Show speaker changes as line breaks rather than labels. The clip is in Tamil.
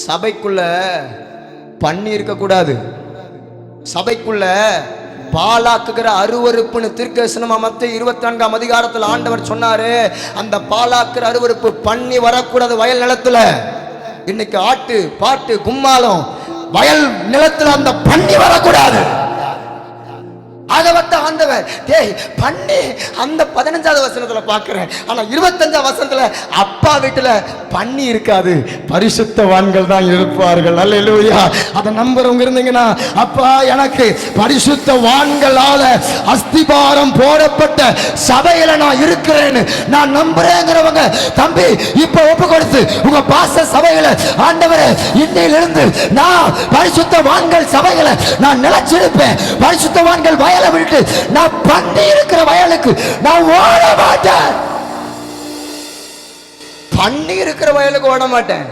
சபைக்குள்ள பண்ணி இருக்கக்கூடாது சபைக்குள்ள பாலாக்குகிற அருவருப்புன்னு தீர்க்கதரிசனமா மத்த இருபத்தி நான்காம் அதிகாரத்தில் ஆண்டவர் சொன்னாரு. அந்த பாலாக்குற அருவருப்பு பண்ணி வரக்கூடாது வயல் நிலத்துல. இன்னைக்கு ஆட்டு பாட்டு கும்மாளம் வயல் நிலத்துல அந்த பண்ணி வரக்கூடாது. அதை வந்து ஆண்டவர் டேய் பண்ணி அந்த பதினஞ்சாவது வசனத்துல பார்க்குறேன் ஆனா இருபத்தஞ்சாவது வசனத்துல அப்பா வீட்டுல பண்ணி இருக்காது. பரிசுத்தவான்கள் தான் இருப்பார்கள். அல்லேலூயா. அதை நம்புறவங்க இருந்தீங்கன்னா அப்பா எனக்கு பரிசுத்தவான்களால அஸ்திபாரம் போடப்பட்ட சபையில நான் இருக்கிறேன்னு நான் நம்புறேங்கிறவங்க தம்பி இப்ப ஒப்பு கொடுத்து உங்க பாச சபையில ஆண்டவரே இன்னையிலிருந்து நான் பரிசுத்தவான்கள் சபையில நான் நிலைச்சிருப்பேன். பரிசுத்தவான்கள் வயலை விட்டு நான் பண்ணி இருக்கிற வயலுக்கு நான் ஓட மாட்டேன் பண்ணி இருக்கிற வயலுக்கு ஓட மாட்டேன்